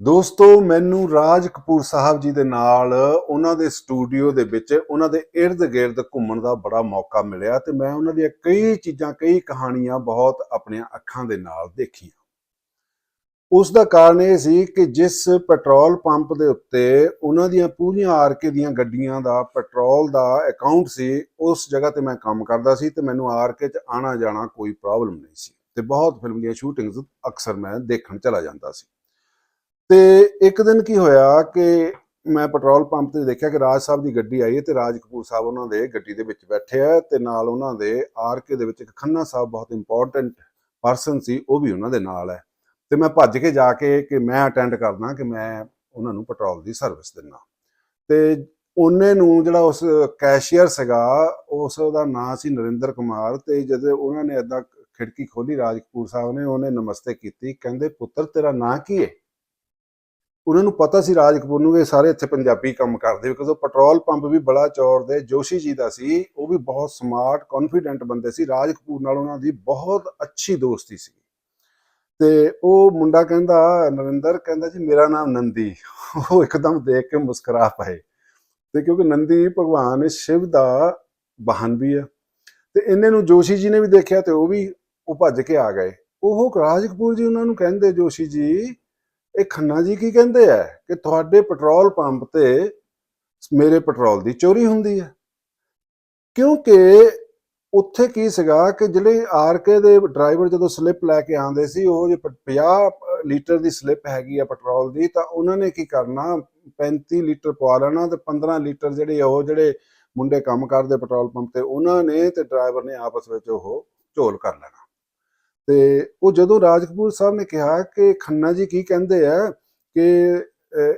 ਦੋਸਤੋ, ਮੈਨੂੰ ਰਾਜ ਕਪੂਰ ਸਾਹਿਬ ਜੀ ਦੇ ਨਾਲ ਉਹਨਾਂ ਦੇ ਸਟੂਡੀਓ ਦੇ ਵਿੱਚ ਉਹਨਾਂ ਦੇ ਇਰਦ ਗਿਰਦ ਘੁੰਮਣ ਦਾ ਬੜਾ ਮੌਕਾ ਮਿਲਿਆ ਤੇ ਮੈਂ ਉਹਨਾਂ ਦੀਆਂ ਕਈ ਚੀਜ਼ਾਂ, ਕਈ ਕਹਾਣੀਆਂ ਬਹੁਤ ਆਪਣੀਆਂ ਅੱਖਾਂ ਦੇ ਨਾਲ ਦੇਖੀਆਂ। ਉਸ ਦਾ ਕਾਰਨ ਇਹ ਸੀ ਕਿ ਜਿਸ ਪੈਟਰੋਲ ਪੰਪ ਦੇ ਉੱਤੇ ਉਹਨਾਂ ਦੀਆਂ ਪੂਰੀਆਂ ਆਰਕੇ ਦੀਆਂ ਗੱਡੀਆਂ ਦਾ ਪੈਟਰੋਲ ਦਾ ਅਕਾਊਂਟ ਸੀ, ਉਸ ਜਗ੍ਹਾ ਤੇ ਮੈਂ ਕੰਮ ਕਰਦਾ ਸੀ ਤੇ ਮੈਨੂੰ ਆਰਕੇ 'ਚ ਆਣਾ ਜਾਣਾ ਕੋਈ ਪ੍ਰੋਬਲਮ ਨਹੀਂ ਸੀ ਤੇ ਬਹੁਤ ਫਿਲਮ ਦੀਆਂ ਸ਼ੂਟਿੰਗਸ ਅਕਸਰ ਮੈਂ ਦੇਖਣ ਚਲਾ ਜਾਂਦਾ ਸੀ। ਤੇ ਇੱਕ ਦਿਨ ਕੀ ਹੋਇਆ ਕਿ ਮੈਂ ਪੈਟਰੋਲ ਪੰਪ ਤੇ ਦੇਖਿਆ ਕਿ ਰਾਜ ਸਾਹਿਬ ਦੀ ਗੱਡੀ ਆਈ ਹੈ ਤੇ ਰਾਜ ਕਪੂਰ ਸਾਹਿਬ ਉਹਨਾਂ ਦੇ ਗੱਡੀ ਦੇ ਵਿੱਚ ਬੈਠੇ ਆ ਤੇ ਨਾਲ ਉਹਨਾਂ ਦੇ ਆਰਕੇ ਦੇ ਵਿੱਚ ਇੱਕ ਖੰਨਾ ਸਾਹਿਬ ਬਹੁਤ ਇੰਪੋਰਟੈਂਟ ਪਰਸਨ ਸੀ, ਉਹ ਵੀ ਉਹਨਾਂ ਦੇ ਨਾਲ ਹੈ। ਤੇ ਮੈਂ ਭੱਜ ਕੇ ਜਾ ਕੇ ਕਿ ਮੈਂ ਅਟੈਂਡ ਕਰਦਾ ਕਿ ਮੈਂ ਉਹਨਾਂ ਨੂੰ ਪੈਟਰੋਲ ਦੀ ਸਰਵਿਸ ਦਿੰਦਾ ਤੇ ਉਹਨੇ ਨੂੰ ਜਿਹੜਾ ਉਸ ਕੈਸ਼ੀਅਰ ਸੀਗਾ, ਉਸ ਦਾ ਨਾਂ ਸੀ ਨਰਿੰਦਰ ਕੁਮਾਰ ਤੇ ਜਦੋਂ ਉਹਨਾਂ ਨੇ ਏਦਾਂ ਖਿੜਕੀ ਖੋਲੀ ਰਾਜ ਕਪੂਰ ਸਾਹਿਬ ਨੇ, ਉਹਨੇ ਨਮਸਤੇ ਕੀਤੀ, ਕਹਿੰਦੇ, ਪੁੱਤਰ, ਤੇਰਾ ਨਾਂ ਕੀ ਹੈ ਉਹਨਾਂ ਨੂੰ ਪਤਾ ਸੀ ਰਾਜ ਕਪੂਰ ਨੂੰ ਇਹ ਸਾਰੇ ਇੱਥੇ ਪੰਜਾਬੀ ਕੰਮ ਕਰਦੇ ਕਿਉਂਕਿ ਉਹ ਪੈਟਰੋਲ ਪੰਪ ਵੀ ਬੜਾ ਚੌੜ ਦੇ, ਜੋਸ਼ੀ ਜੀ ਦਾ ਸੀ, ਉਹ ਵੀ ਬਹੁਤ ਸਮਾਰਟ ਕੌਨਫੀਡੈਂਟ ਬੰਦੇ ਸੀ ਰਾਜ ਕਪੂਰ ਨਾਲ ਉਹਨਾਂ ਦੀ ਬਹੁਤ ਅੱਛੀ ਦੋਸਤੀ ਸੀ। ਤੇ ਉਹ ਮੁੰਡਾ ਕਹਿੰਦਾ, ਨਰਿੰਦਰ, ਕਹਿੰਦਾ ਜੀ, ਮੇਰਾ ਨਾਮ ਨੰਦੀ। ਉਹ ਇੱਕਦਮ ਦੇਖ ਕੇ ਮੁਸਕਰਾ ਪਏ। ਤੇ ਕਿਉਂਕਿ ਨੰਦੀ ਭਗਵਾਨ ਸ਼ਿਵ ਦਾ ਵਾਹਨ ਵੀ ਆ। ਤੇ ਇਹਨੇ ਨੂੰ ਜੋਸ਼ੀ ਜੀ ਨੇ ਵੀ ਦੇਖਿਆ ਤੇ ਉਹ ਵੀ ਉਹ ਭੱਜ ਕੇ ਆ ਗਏ। ਉਹ ਰਾਜ ਕਪੂਰ ਜੀ ਉਹਨਾਂ ਨੂੰ ਕਹਿੰਦੇ, ਜੋਸ਼ੀ ਜੀ ਇਹ ਖੰਨਾ ਜੀ ਕੀ ਕਹਿੰਦੇ ਆ ਕਿ ਤੁਹਾਡੇ ਪੈਟਰੋਲ ਪੰਪ ਤੇ ਮੇਰੇ ਪੈਟਰੋਲ ਦੀ ਚੋਰੀ ਹੁੰਦੀ ਹੈ ਕਿਉਂਕਿ ਉੱਥੇ ਕੀ ਸੀਗਾ ਕਿ ਜਿਹੜੇ ਆਰਕੇ ਦੇ ਡਰਾਈਵਰ ਜਦੋਂ ਸਲਿੱਪ ਲੈ ਕੇ ਆਉਂਦੇ ਸੀ, ਉਹ ਜੇ 50 ਲੀਟਰ ਦੀ ਸਲਿੱਪ ਹੈਗੀ ਆ ਪੈਟਰੋਲ ਦੀ, ਤਾਂ ਉਹਨਾਂ ਨੇ ਕੀ ਕਰਨਾ 35 ਲੀਟਰ ਪਵਾ ਲੈਣਾ ਤੇ 15 ਲੀਟਰ ਜਿਹੜੇ ਉਹ ਜਿਹੜੇ ਮੁੰਡੇ ਕੰਮ ਕਰਦੇ ਪੈਟਰੋਲ ਪੰਪ ਤੇ, ਉਹਨਾਂ ਨੇ ਤੇ ਡਰਾਈਵਰ ਨੇ ਆਪਸ ਵਿੱਚ ਉਹ ਝੋਲ ਕਰ ਲੈਣਾ। ਤੇ ਉਹ ਜਦੋਂ ਰਾਜ ਕਪੂਰ ਸਾਹਿਬ ਨੇ ਕਿਹਾ ਕਿ ਖੰਨਾ ਜੀ ਕੀ ਕਹਿੰਦੇ ਆ ਕਿ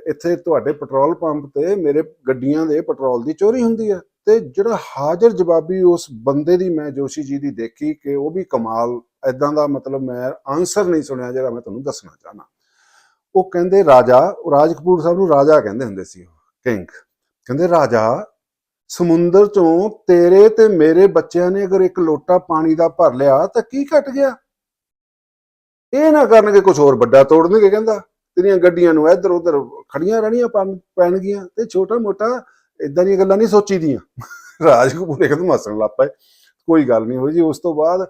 ਇੱਥੇ ਤੁਹਾਡੇ ਪੈਟਰੋਲ ਪੰਪ ਤੇ ਮੇਰੇ ਗੱਡੀਆਂ ਦੇ ਪੈਟਰੋਲ ਦੀ ਚੋਰੀ ਹੁੰਦੀ ਹੈ ਤੇ ਜਿਹੜਾ ਹਾਜ਼ਰ ਜਵਾਬੀ ਉਸ ਬੰਦੇ ਦੀ ਮੈਂ ਜੋਸ਼ੀ ਜੀ ਦੀ ਦੇਖੀ ਕਿ ਉਹ ਵੀ ਕਮਾਲ ਐਦਾਂ ਦਾ ਮਤਲਬ ਮੈਂ ਆਨਸਰ ਨਹੀਂ ਸੁਣਿਆ ਜਿਹੜਾ ਮੈਂ ਤੁਹਾਨੂੰ ਦੱਸਣਾ ਚਾਹਨਾ। ਉਹ ਕਹਿੰਦੇ ਰਾਜਾ, ਉਹ ਰਾਜ ਕਪੂਰ ਸਾਹਿਬ ਨੂੰ ਰਾਜਾ ਕਹਿੰਦੇ ਹੁੰਦੇ ਸੀ ਉਹ ਕਿੰਗ ਕਹਿੰਦੇ ਰਾਜਾ, ਸਮੁੰਦਰ ਚੋਂ ਤੇਰੇ ਤੇ ਮੇਰੇ ਬੱਚਿਆਂ ਨੇ ਅਗਰ ਇੱਕ ਲੋਟਾ ਪਾਣੀ ਦਾ ਭਰ ਲਿਆ ਤਾਂ ਕੀ ਘਟ ਗਿਆ? ਇਹ ਨਾ ਕਰਨਗੇ ਕੁਝ ਹੋਰ ਵੱਡਾ ਤੋੜਨਗੇ, ਕਹਿੰਦਾ। ਤੇਰੀਆਂ ਗੱਡੀਆਂ ਨੂੰ ਇੱਧਰ ਉੱਧਰ ਖੜੀਆਂ ਰਹਿਣੀਆਂ ਪੈਣ- ਪੈਣਗੀਆਂ ਤੇ ਛੋਟਾ ਮੋਟਾ ਇਦਾਂ ਦੀਆਂ ਗੱਲਾਂ ਨਹੀਂ ਸੋਚੀਦੀਆਂ। ਰਾਜ ਕਪੂਰ ਇੱਕਦਮ ਹੱਸਣ ਲੱਗ ਪਏ। ਕੋਈ ਗੱਲ ਨਹੀਂ ਹੋਈ ਜੀ। ਉਸ ਤੋਂ ਬਾਅਦ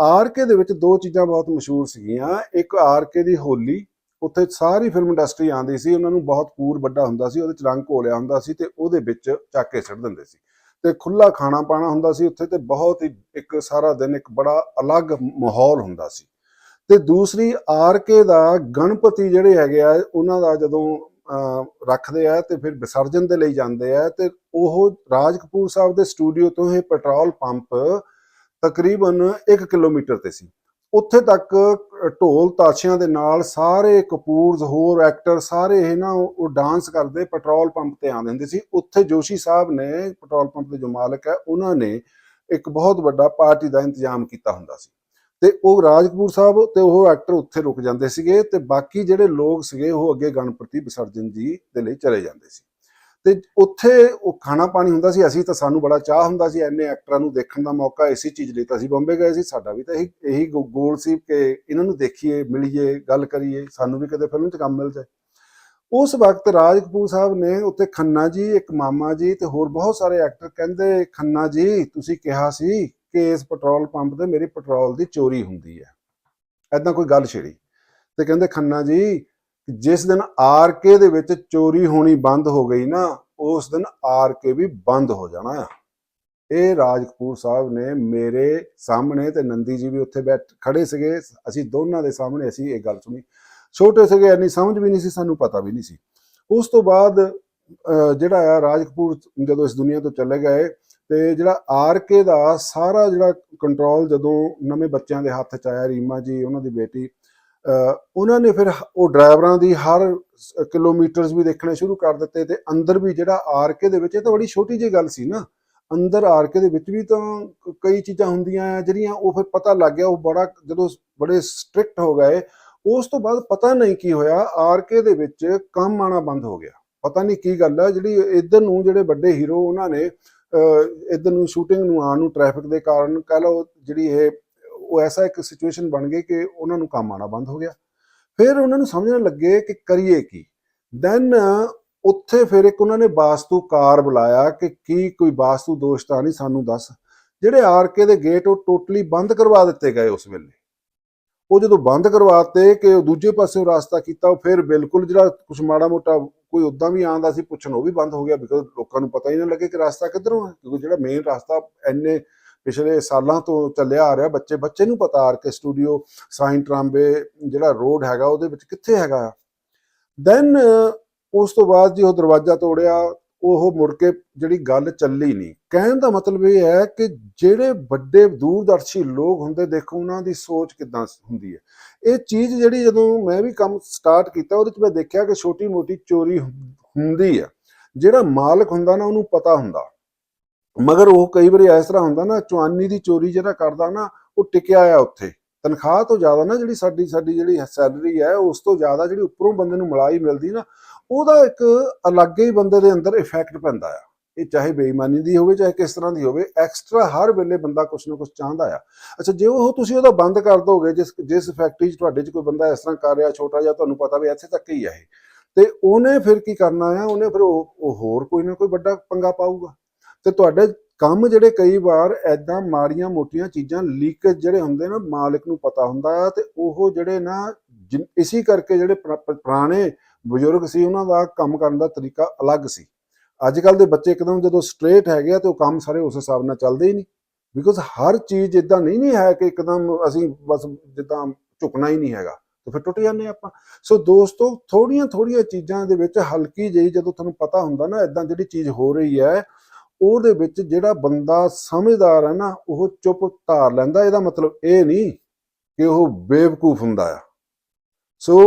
ਆਰਕੇ ਦੇ ਵਿੱਚ ਦੋ ਚੀਜ਼ਾਂ ਬਹੁਤ ਮਸ਼ਹੂਰ ਸੀਗੀਆਂ। ਇੱਕ ਆਰਕੇ ਦੀ ਹੋਲੀ। ਉੱਥੇ ਸਾਰੀ ਫਿਲਮ ਇੰਡਸਟਰੀ ਆਂਦੀ ਸੀ। ਉਹਨਾਂ ਨੂੰ ਬਹੁਤ ਪੂਰ ਵੱਡਾ ਹੁੰਦਾ ਸੀ। ਉਹਦੇ ਚ ਰੰਗ ਘੋਲਿਆ ਹੁੰਦਾ ਸੀ ਤੇ ਉਹਦੇ ਵਿੱਚ ਚੱਕ ਕੇ ਸਿੱਟ ਦਿੰਦੇ ਸੀ। ਤੇ ਖੁੱਲਾ ਖਾਣਾ ਪਾਣਾ ਹੁੰਦਾ ਸੀ ਉੱਥੇ ਤੇ ਬਹੁਤ ਹੀ ਇੱਕ ਸਾਰਾ ਦਿਨ ਇੱਕ ਬੜਾ ਅਲੱਗ ਮਾਹੌਲ ਹੁੰਦਾ ਸੀ। ਤੇ ਦੂਸਰੀ ਆਰਕੇ ਦਾ ਗਣਪਤੀ ਜਿਹੜੇ ਹੈਗੇ ਆ ਉਹਨਾਂ ਦਾ ਜਦੋਂ ਅਹ, ਰੱਖਦੇ ਆ ਤੇ ਫਿਰ ਵਿਸਰਜਨ ਦੇ ਲਈ ਜਾਂਦੇ ਆ ਤੇ ਉਹ ਰਾਜ ਕਪੂਰ ਸਾਹਿਬ ਦੇ ਸਟੂਡੀਓ ਤੋਂ ਇਹ ਪੈਟਰੋਲ ਪੰਪ ਤਕਰੀਬਨ 1 ਕਿਲੋਮੀਟਰ ਤੇ ਸੀ। ਉੱਥੇ ਤੱਕ ਢੋਲ ਤਾਸ਼ਿਆਂ ਦੇ ਨਾਲ ਸਾਰੇ ਕਪੂਰਜ਼ ਹੋਰ ਐਕਟਰ ਸਾਰੇ ਇਹ ਨਾ ਉਹ ਉਹ ਡਾਂਸ ਕਰਦੇ ਪੈਟਰੋਲ ਪੰਪ ਤੇ ਆਉਂਦੇ ਹੁੰਦੇ ਸੀ। ਉੱਥੇ ਜੋਸ਼ੀ ਸਾਹਿਬ ਨੇ ਪੈਟਰੋਲ ਪੰਪ ਦੇ ਜੋ ਮਾਲਕ ਹੈ ਉਹਨਾਂ ਨੇ ਇੱਕ ਬਹੁਤ ਵੱਡਾ ਪਾਰਟੀ ਦਾ ਇੰਤਜ਼ਾਮ ਕੀਤਾ ਹੁੰਦਾ ਸੀ। ਤੇ ਉਹ ਰਾਜ ਕਪੂਰ ਸਾਹਿਬ ਤੇ ਉਹ ਐਕਟਰ ਉੱਥੇ ਰੁਕ ਜਾਂਦੇ ਸੀਗੇ ਤੇ ਬਾਕੀ ਜਿਹੜੇ ਲੋਕ ਸੀਗੇ ਉਹ ਅੱਗੇ ਗਣਪਤੀ ਵਿਸਰਜਨ ਜੀ ਦੇ ਲਈ ਚਲੇ ਜਾਂਦੇ ਸੀ। ਤੇ ਉੱਥੇ ਉਹ ਖਾਣਾ ਪਾਣੀ ਹੁੰਦਾ ਸੀ, ਅਸੀਂ ਤਾਂ ਸਾਨੂੰ ਬੜਾ ਚਾਹ ਹੁੰਦਾ ਸੀ ਐਨੇ ਐਕਟਰਾਂ ਨੂੰ ਦੇਖਣ ਦਾ ਮੌਕਾ, ਇਸੇ ਚੀਜ਼ ਲਈ ਤਾਂ ਅਸੀਂ ਬੰਬੇ ਗਏ ਸੀ, ਸਾਡਾ ਵੀ ਤਾਂ ਇਹੀ ਇਹੀ ਗੋ- ਗੋਲ ਸੀ ਕਿ ਇਹਨਾਂ ਨੂੰ ਦੇਖੀਏ, ਮਿਲੀਏ, ਗੱਲ ਕਰੀਏ, ਸਾਨੂੰ ਵੀ ਕਦੇ ਫਿਲਮ 'ਚ ਕੰਮ ਮਿਲ ਜਾਏ। ਉਸ ਵਕਤ ਰਾਜ ਕਪੂਰ ਸਾਹਿਬ ਨੇ ਉੱਤੇ ਖੰਨਾ ਜੀ, ਇੱਕ ਮਾਮਾ ਜੀ ਤੇ ਹੋਰ ਬਹੁਤ ਸਾਰੇ ਐਕਟਰ ਕਹਿੰਦੇ, ਖੰਨਾ ਜੀ, ਤੁਸੀਂ ਕਿਹਾ ਸੀ ਕਿ ਇਸ ਪੈਟਰੋਲ ਪੰਪ ਤੇ ਮੇਰੀ ਪੈਟਰੋਲ ਦੀ ਚੋਰੀ ਹੁੰਦੀ ਹੈ। ਐਦਾਂ ਕੋਈ ਗੱਲ ਛੇੜੀ। ਤੇ ਕਹਿੰਦੇ ਖੰਨਾ ਜੀ ਜਿਸ ਦਿਨ ਆਰਕੇ ਦੇ ਵਿੱਚ ਚੋਰੀ ਹੋਣੀ ਬੰਦ ਹੋ ਗਈ ਨਾ ਉਸ ਦਿਨ ਆਰਕੇ ਵੀ ਬੰਦ ਹੋ ਜਾਣਾ ਆ। ਇਹ ਰਾਜ ਕਪੂਰ ਸਾਹਿਬ ਨੇ ਮੇਰੇ ਸਾਹਮਣੇ ਤੇ ਨੰਦੀ ਜੀ ਵੀ ਉੱਥੇ ਬੈਠ ਖੜੇ ਸੀਗੇ। ਅਸੀਂ ਦੋਨਾਂ ਦੇ ਸਾਹਮਣੇ ਅਸੀਂ ਇਹ ਗੱਲ ਸੁਣੀ। ਛੋਟੇ ਸੀਗੇ ਇੰਨੀ ਸਮਝ ਵੀ ਨਹੀਂ ਸੀ ਸਾਨੂੰ ਪਤਾ ਵੀ ਨਹੀਂ ਸੀ। ਉਸ ਤੋਂ ਬਾਅਦ ਅਹ, ਜਿਹੜਾ ਆ ਰਾਜ ਕਪੂਰ ਜਦੋਂ ਇਸ ਦੁਨੀਆ ਤੋਂ ਚਲੇ ਗਏ ਤੇ ਜਿਹੜਾ ਆਰਕੇ ਦਾ ਸਾਰਾ ਜਿਹੜਾ ਕੰਟਰੋਲ ਜਦੋਂ ਨਵੇਂ ਬੱਚਿਆਂ ਦੇ ਹੱਥ ਚ ਆਇਆ, ਰੀਮਾ ਜੀ, ਉਹਨਾਂ ਦੀ ਬੇਟੀ, ਅਹ ਉਹਨਾਂ ਨੇ ਫਿਰ ਉਹ ਡਰਾਈਵਰਾਂ ਦੀ ਹਰ ਕਿਲੋਮੀਟਰਸ ਵੀ ਦੇਖਣੇ ਸ਼ੁਰੂ ਕਰ ਦਿੱਤੇ ਤੇ ਅੰਦਰ ਵੀ ਜਿਹੜਾ ਆਰਕੇ ਦੇ ਵਿੱਚ, ਇਹ ਤਾਂ ਬੜੀ ਛੋਟੀ ਜਿਹੀ ਗੱਲ ਸੀ ਨਾ, ਅੰਦਰ ਆਰਕੇ ਦੇ ਵਿੱਚ ਵੀ ਤਾਂ ਕਈ ਚੀਜ਼ਾਂ ਹੁੰਦੀਆਂ ਆ, ਜਿਹੜੀਆਂ ਉਹ ਫਿਰ ਪਤਾ ਲੱਗ ਗਿਆ, ਉਹ ਬੜਾ ਜਦੋਂ ਬੜੇ ਸਟ੍ਰਿਕਟ ਹੋ ਗਏ, ਉਸ ਤੋਂ ਬਾਅਦ ਪਤਾ ਨਹੀਂ ਕੀ ਹੋਇਆ ਆਰਕੇ ਦੇ ਵਿੱਚ ਕੰਮ ਆਣਾ ਬੰਦ ਹੋ ਗਿਆ। ਪਤਾ ਨਹੀਂ ਕੀ ਗੱਲ ਆ, ਜਿਹੜੀ ਇੱਧਰ ਨੂੰ ਜਿਹੜੇ ਵੱਡੇ ਹੀਰੋ ਉਹਨਾਂ ਨੇ ਇੱਧਰ ਨੂੰ ਸ਼ੂਟਿੰਗ ਨੂੰ ਆਉਣ ਨੂੰ ਟ੍ਰੈਫਿਕ ਦੇ ਕਾਰਨ ਕਹ ਲਓ ਜਿਹੜੀ ਇਹ, ਉਹ ਐਸਾ ਇੱਕ ਸਿਚੁਏਸ਼ਨ ਬਣ ਗਈ ਕਿ ਉਹਨਾਂ ਨੂੰ ਕੰਮ ਆਣਾ ਬੰਦ ਹੋ ਗਿਆ। ਫਿਰ ਉਹਨਾਂ ਨੂੰ ਸਮਝਣ ਲੱਗੇ ਕਿ ਕਰੀਏ ਕੀ? ਦੈਨ ਉੱਥੇ ਫਿਰ ਇੱਕ ਉਹਨਾਂ ਨੇ ਵਾਸਤੂਕਾਰ ਬੁਲਾਇਆ ਕਿ ਕੀ ਕੋਈ ਵਾਸਤੂ ਦੋਸ਼ ਤਾਂ ਨਹੀਂ ਸਾਨੂੰ ਦੱਸ। ਜਿਹੜੇ ਆਰਕੇ ਦੇ ਗੇਟ ਉਹ ਟੋਟਲੀ ਬੰਦ ਕਰਵਾ ਦਿੱਤੇ ਗਏ ਉਸ ਵੇਲੇ। ਉਹ ਜਦੋਂ ਬੰਦ ਕਰਵਾਤੇ ਕਿ ਦੂਜੇ ਪਾਸੇ ਰਸਤਾ ਕੀਤਾ, ਉਹ ਫਿਰ ਬਿਲਕੁਲ ਜਿਹੜਾ ਕੁਛ ਮਾੜਾ ਮੋਟਾ ਕੋਈ ਉਦਾਂ ਵੀ ਆਂਦਾ ਸੀ ਪੁੱਛਣ, ਉਹ ਵੀ ਬੰਦ ਹੋ ਗਿਆ ਬਿਕੋਜ਼ ਲੋਕਾਂ ਨੂੰ ਪਤਾ ਹੀ ਨਾ ਲੱਗੇ ਕਿ ਰਸਤਾ ਕਿੱਧਰੋਂ ਹੈ ਕਿਉਂਕਿ ਜਿਹੜਾ ਮੇਨ ਰਸਤਾ ਐਨੇ ਪਿਛਲੇ ਸਾਲਾਂ ਤੋਂ ਚੱਲਿਆ ਆ ਰਿਹਾ, ਬੱਚੇ ਬੱਚੇ ਨੂੰ ਪਤਾ R K studio Sion Trombay, ਜਿਹੜਾ ਰੋਡ ਹੈਗਾ ਉਹਦੇ ਵਿੱਚ ਕਿੱਥੇ ਹੈਗਾ ਦੈਨ ਉਸ ਤੋਂ ਬਾਅਦ ਜੀ ਉਹ ਦਰਵਾਜ਼ਾ ਤੋੜਿਆ ਉਹ ਮੁੜ ਕੇ ਜਿਹੜੀ ਗੱਲ ਚੱਲੀ ਨਹੀਂ। ਕਹਿਣ ਦਾ ਮਤਲਬ ਇਹ ਹੈ ਕਿ ਜਿਹੜੇ ਵੱਡੇ ਦੂਰਦਰਸ਼ੀ ਲੋਕ ਹੁੰਦੇ, ਦੇਖੋ ਉਹਨਾਂ ਦੀ ਸੋਚ ਕਿਦਾਂ ਹੁੰਦੀ ਹੈ। ਇਹ ਚੀਜ਼ ਜਿਹੜੀ ਜਦੋਂ ਮੈਂ ਵੀ ਕੰਮ ਸਟਾਰਟ ਕੀਤਾ, ਉਹਦੇ ਚ ਮੈਂ ਦੇਖਿਆ ਕਿ ਛੋਟੀ ਮੋਟੀ ਚੋਰੀ ਹੁੰਦੀ ਹੈ। ਜਿਹੜਾ ਮਾਲਕ ਹੁੰਦਾ ਨਾ, ਉਹਨੂੰ ਪਤਾ ਹੁੰਦਾ। ਮਗਰ ਉਹ ਕਈ ਵਾਰੀ ਇਸ ਤਰ੍ਹਾਂ ਹੁੰਦਾ ਨਾ, ਚੁਆਨੀ ਦੀ ਚੋਰੀ ਜਿਹੜਾ ਕਰਦਾ ਨਾ, ਉਹ ਟਿਕਿਆ ਆ ਉੱਥੇ। ਤਨਖਾਹ ਤੋਂ ਜ਼ਿਆਦਾ ਨਾ ਜਿਹੜੀ ਸਾਡੀ ਸਾਡੀ ਜਿਹੜੀ ਸੈਲਰੀ ਹੈ, ਉਸ ਤੋਂ ਜ਼ਿਆਦਾ ਜਿਹੜੀ ਉੱਪਰੋਂ ਬੰਦੇ ਨੂੰ ਮਲਾਈ ਮਿਲਦੀ ਨਾ ਉਹਦਾ ਇੱਕ ਅਲੱਗ ਹੀ ਬੰਦੇ ਦੇ ਅੰਦਰ ਇਫੈਕਟ ਪੈਂਦਾ ਆ। ਇਹ ਚਾਹੇ ਬੇਈਮਾਨੀ ਦੀ ਹੋਵੇ, ਚਾਹੇ ਕਿਸ ਤਰ੍ਹਾਂ ਦੀ ਹੋਵੇ ਐਕਸਟਰਾ ਹਰ ਵੇਲੇ ਬੰਦਾ ਕੁਛ ਨਾ ਕੁਛ ਚਾਹੁੰਦਾ ਆ। ਅੱਛਾ, ਜੇ ਉਹ ਤੁਸੀਂ ਉਹਦਾ ਬੰਦ ਕਰ ਦੋਗੇ, ਜਿਸ ਜਿਸ ਫੈਕਟਰੀ 'ਚ ਤੁਹਾਡੇ 'ਚ ਕੋਈ ਬੰਦਾ ਇਸ ਤਰ੍ਹਾਂ ਕਰ ਰਿਹਾ, ਛੋਟਾ ਜਿਹਾ, ਤੁਹਾਨੂੰ ਪਤਾ ਵੀ ਇੱਥੇ ਤੱਕ ਹੀ ਆ ਇਹ। ਤੇ ਉਹਨੇ ਫਿਰ ਕੀ ਕਰਨਾ ਆ? ਉਹਨੇ ਫਿਰ ਉਹ ਹੋਰ ਕੋਈ ਨਾ ਕੋਈ ਵੱਡਾ ਪੰਗਾ ਪਾਊਗਾ। ਤੇ ਤੁਹਾਡੇ ਕੰਮ ਜਿਹੜੇ ਕਈ ਵਾਰ ਐਦਾਂ ਮਾੜੀਆਂ ਮੋਟੀਆਂ ਚੀਜ਼ਾਂ ਲੀਕੇਜ ਜਿਹੜੇ ਹੁੰਦੇ ਨਾ, ਮਾਲਕ ਨੂੰ ਪਤਾ ਹੁੰਦਾ ਆ, ਤੇ ਉਹ ਜਿਹੜੇ ਨਾ ਜਿਨ- ਇਸੀ ਕਰਕੇ ਜਿਹੜੇ ਪੁਰਾਣੇ ਬਜ਼ੁਰਗ ਸੀ, ਉਹਨਾਂ ਦਾ ਕੰਮ ਕਰਨ ਦਾ ਤਰੀਕਾ ਅਲੱਗ ਸੀ। ਅੱਜ ਕੱਲ ਦੇ ਬੱਚੇ ਇੱਕਦਮ ਜਦੋਂ ਸਟ੍ਰੇਟ ਹੈਗੇ ਆ ਤੇ ਉਹ ਕੰਮ ਸਾਰੇ ਉਸ ਹਿਸਾਬ ਨਾਲ ਚੱਲਦੇ ਹੀ ਨਹੀਂ। ਬਿਕੋਜ਼ ਹਰ ਚੀਜ਼ ਇਦਾਂ ਨਹੀਂ ਨਹੀਂ ਹੈ ਕਿ ਇੱਕਦਮ ਅਸੀਂ ਬਸ ਜਿੱਦਾਂ ਝੁਕਣਾ ਹੀ ਨਹੀਂ ਹੈਗਾ, ਤੇ ਫਿਰ ਟੁੱਟ ਜਾਂਦੇ ਆਪਾਂ। ਸੋ ਦੋਸਤੋ ਥੋੜੀਆਂ ਥੋੜੀਆਂ ਚੀਜ਼ਾਂ ਦੇ ਵਿੱਚ ਹਲਕੀ ਜਿਹੀ ਜਦੋਂ ਤੁਹਾਨੂੰ ਪਤਾ ਹੁੰਦਾ ਨਾ ਇਦਾਂ ਜਿਹੜੀ ਚੀਜ਼ ਹੋ ਰਹੀ ਹੈ, ਉਹਦੇ ਵਿੱਚ ਜਿਹੜਾ ਬੰਦਾ ਸਮਝਦਾਰ ਹੈ ਨਾ, ਉਹ ਚੁੱਪ ਧਾਰ ਲੈਂਦਾ। ਇਹਦਾ ਮਤਲਬ ਇਹ ਨਹੀਂ ਕਿ ਉਹ ਬੇਵਕੂਫ ਹੁੰਦਾ ਆ। ਸੋ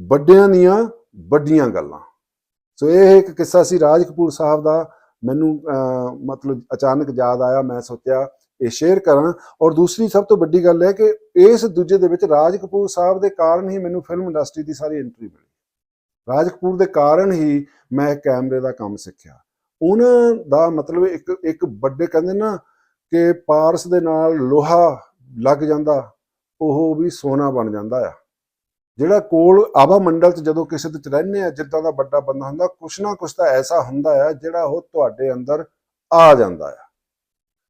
ਵੱਡਿਆਂ ਦੀਆਂ ਵੱਡੀਆਂ ਗੱਲਾਂ। ਸੋ ਇਹ ਇੱਕ ਕਿੱਸਾ ਸੀ ਰਾਜ ਕਪੂਰ ਸਾਹਿਬ ਦਾ। ਮੈਨੂੰ ਮਤਲਬ ਅਚਾਨਕ ਯਾਦ ਆਇਆ, ਮੈਂ ਸੋਚਿਆ ਇਹ ਸ਼ੇਅਰ ਕਰਾਂ। ਔਰ ਦੂਸਰੀ ਸਭ ਤੋਂ ਵੱਡੀ ਗੱਲ ਹੈ ਕਿ ਇਸ ਦੂਜੇ ਦੇ ਵਿੱਚ ਰਾਜ ਕਪੂਰ ਸਾਹਿਬ ਦੇ ਕਾਰਨ ਹੀ ਮੈਨੂੰ ਫਿਲਮ ਇੰਡਸਟਰੀ ਦੀ ਸਾਰੀ ਐਂਟਰੀ ਮਿਲੀ। ਰਾਜ ਕਪੂਰ ਦੇ ਕਾਰਨ ਹੀ ਮੈਂ ਕੈਮਰੇ ਦਾ ਕੰਮ ਸਿੱਖਿਆ। ਉਹਨਾਂ ਦਾ ਮਤਲਬ ਇੱਕ ਇੱਕ ਵੱਡੇ ਕਹਿੰਦੇ ਨਾ ਕਿ ਪਾਰਸ ਦੇ ਨਾਲ ਲੋਹਾ ਲੱਗ ਜਾਂਦਾ, ਉਹ ਵੀ ਸੋਨਾ ਬਣ ਜਾਂਦਾ ਆ। ਜਿਹੜਾ ਕੋਲ ਆਵਾ ਮੰਡਲ ਚ ਜਦੋਂ ਕਿਸੇ ਦੇ ਚ ਰਹਿੰਦੇ ਆ, ਜਿੱਦਾਂ ਦਾ ਵੱਡਾ ਬੰਦਾ ਹੁੰਦਾ, ਕੁਛ ਨਾ ਕੁਛ ਤਾਂ ਐਸਾ ਹੁੰਦਾ ਆ ਜਿਹੜਾ ਉਹ ਤੁਹਾਡੇ ਅੰਦਰ ਆ ਜਾਂਦਾ ਆ।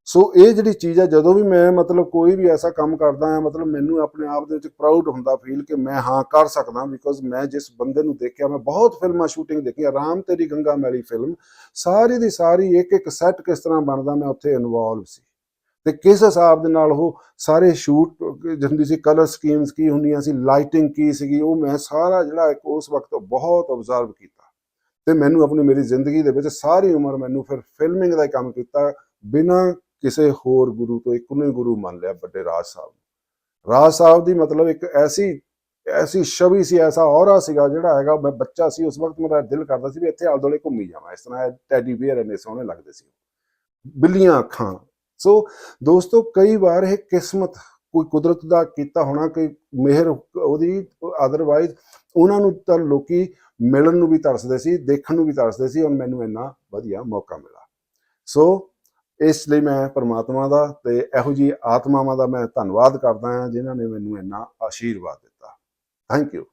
ਸੋ ਇਹ ਜਿਹੜੀ ਚੀਜ਼ ਆ, ਜਦੋਂ ਵੀ ਮੈਂ ਮਤਲਬ ਕੋਈ ਵੀ ਐਸਾ ਕੰਮ ਕਰਦਾ ਆ, ਮਤਲਬ ਮੈਨੂੰ ਆਪਣੇ ਆਪ ਦੇ ਵਿੱਚ ਪ੍ਰਾਊਡ ਹੁੰਦਾ ਫੀਲ ਕਿ ਮੈਂ ਹਾਂ ਕਰ ਸਕਦਾ ਬਿਕੋਜ਼ ਮੈਂ ਜਿਸ ਬੰਦੇ ਨੂੰ ਦੇਖਿਆ, ਮੈਂ ਬਹੁਤ ਫਿਲਮਾਂ ਸ਼ੂਟਿੰਗ ਦੇਖੀਆਂ, ਰਾਮ ਤੇਰੀ ਗੰਗਾ ਮੈਲੀ ਫਿਲਮ ਸਾਰੀ ਦੀ ਸਾਰੀ ਇੱਕ ਇੱਕ ਸੈੱਟ ਕਿਸ ਤਰ੍ਹਾਂ ਬਣਦਾ, ਮੈਂ ਉੱਥੇ ਇਨਵੋਲਵ ਸੀ। ਤੇ ਕਿਸ ਹਿਸਾਬ ਦੇ ਨਾਲ ਉਹ ਸਾਰੇ ਸ਼ੂਟ ਹੁੰਦੀ ਸੀ ਕਲਰ ਸਕੀਮਸ ਕੀ ਹੁੰਦੀਆਂ ਸੀ ਲਾਈਟਿੰਗ ਕੀ ਸੀਗੀ, ਉਹ ਮੈਂ ਸਾਰਾ ਜਿਹੜਾ ਉਸ ਵਕਤ ਬਹੁਤ ਆਬਜ਼ਰਵ ਕੀਤਾ। ਤੇ ਮੈਨੂੰ ਆਪਣੀ ਮੇਰੀ ਜ਼ਿੰਦਗੀ ਦੇ ਵਿੱਚ ਸਾਰੀ ਉਮਰ ਮੈਨੂੰ ਫਿਰ ਫਿਲਮਿੰਗ ਦਾ ਕੰਮ ਕੀਤਾ, ਬਿਨਾਂ ਕਿਸੇ ਹੋਰ ਗੁਰੂ ਤੋਂ ਇੱਕ ਨੂੰ ਹੀ ਗੁਰੂ ਮੰਨ ਲਿਆ ਵੱਡੇ ਰਾਜ ਸਾਹਿਬ ਰਾਜ ਸਾਹਿਬ ਦੀ ਮਤਲਬ ਇੱਕ ਐਸੀ ਐਸੀ ਛਵੀ ਸੀ, ਐਸਾ ਔਰਾ ਸੀਗਾ ਜਿਹੜਾ ਹੈਗਾ, ਮੈਂ ਬੱਚਾ ਸੀ, ਉਸ ਵਕਤ ਮੇਰਾ ਦਿਲ ਕਰਦਾ ਸੀ ਵੀ ਇੱਥੇ ਆਲੇ ਦੁਆਲੇ ਘੁੰਮੀ ਜਾਵਾਂ। ਇਸ ਤਰ੍ਹਾਂ ਟੈਡੀ ਬੀਅਰ ਇੰਨੇ ਸੋਹਣੇ ਲੱਗਦੇ ਸੀ। ਬਿੱਲੀਆਂ ਅੱਖਾਂ ਸੋ ਦੋਸਤੋ, ਕਈ ਵਾਰ ਇਹ ਕਿਸਮਤ ਕੋਈ ਕੁਦਰਤ ਦਾ ਕੀਤਾ ਹੋਣਾ, ਕੋਈ ਮਿਹਰ, ਉਹਦੀ ਅਦਰਵਾਈਜ਼ ਉਹਨਾਂ ਨੂੰ ਤਾਂ ਲੋਕੀ ਮਿਲਣ ਨੂੰ ਵੀ ਤਰਸਦੇ ਸੀ, ਦੇਖਣ ਨੂੰ ਵੀ ਤਰਸਦੇ ਸੀ, ਔਰ ਮੈਨੂੰ ਇੰਨਾ ਵਧੀਆ ਮੌਕਾ ਮਿਲਾ ਸੋ ਇਸ ਲਈ ਮੈਂ ਪਰਮਾਤਮਾ ਦਾ ਤੇ ਇਹੋ ਜੀ ਆਤਮਾਵਾਂ ਦਾ ਮੈਂ ਧੰਨਵਾਦ ਕਰਦਾ ਹਾਂ, ਜਿਨ੍ਹਾਂ ਨੇ ਮੈਨੂੰ ਇੰਨਾ ਆਸ਼ੀਰਵਾਦ ਦਿੱਤਾ। Thank you